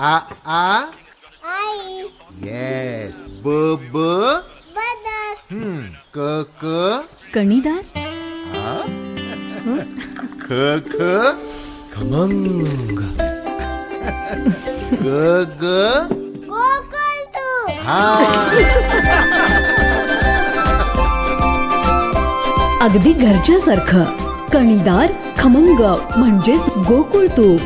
आ आ? आई. Yes ब ब बदक हम्म क क कणीदार? ख ख खमंग. ग ग गोकुळ तू. हा. अगदी घरच्यासारखं. कणीदार खमंग म्हणजेच गोकुळ तूप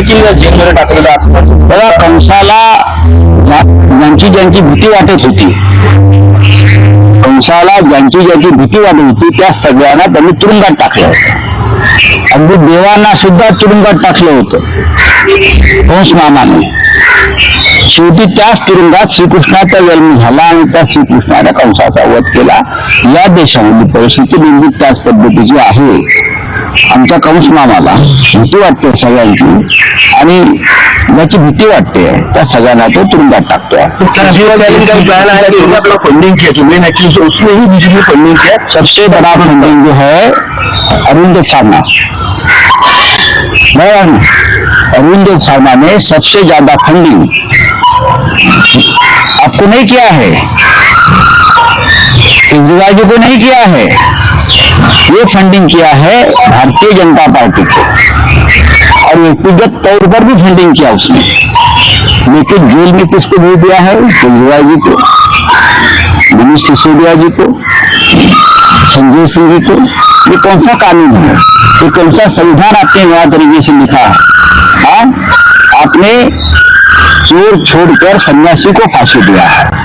देखील जेलमध्ये टाकलेलं असतं. बघा कंसाला ज्यांची ज्यांची भीती वाटत होती कंसाला ज्यांची ज्यांची भीती वाटत होती त्या सगळ्यांना त्यांनी तुरुंगात टाकलं होतं. अगदी देवांना सुद्धा तुरुंगात टाकलं होतं. कंस मामाने शेवटी त्याच तुरुंगात श्रीकृष्णाचा जन्म झाला आणि त्या श्रीकृष्णाने कंसाचा वध केला. या देशामध्ये परिस्थिती नेमकी त्याच पद्धतीची आहे. आमच्या कंस मामाला भीती वाटते सगळ्यांची. आणि ज्याची भीती वाटते त्या सगळ्यांना तो तुरुंगात टाकतोय. फंडिंग ही बिजली फंडिंग किया सबसे बड़ा फंडिंग जो है अरविंद फार्मा बराबर? ना अरविंद फार्मा ने सबसे ज्यादा फंडिंग आपको नहीं किया है. केजरीवाल जी को नहीं किया है. ये फंडिंग किया है भारतीय जनता पार्टी को। और व्यक्तिगत तौर पर भी फंडिंग किया उसने। लेकिन जेल में किसको भेज दिया है? केजरीवाल जी को मनीष सिसोदिया जी को संजय सिंह जी को। ये कौन सा कानून है? ये कौन सा संविधान आपने नया तरीके से लिखा है? हाँ? आपने चोर छोड़कर सन्यासी को फांसी दिया है।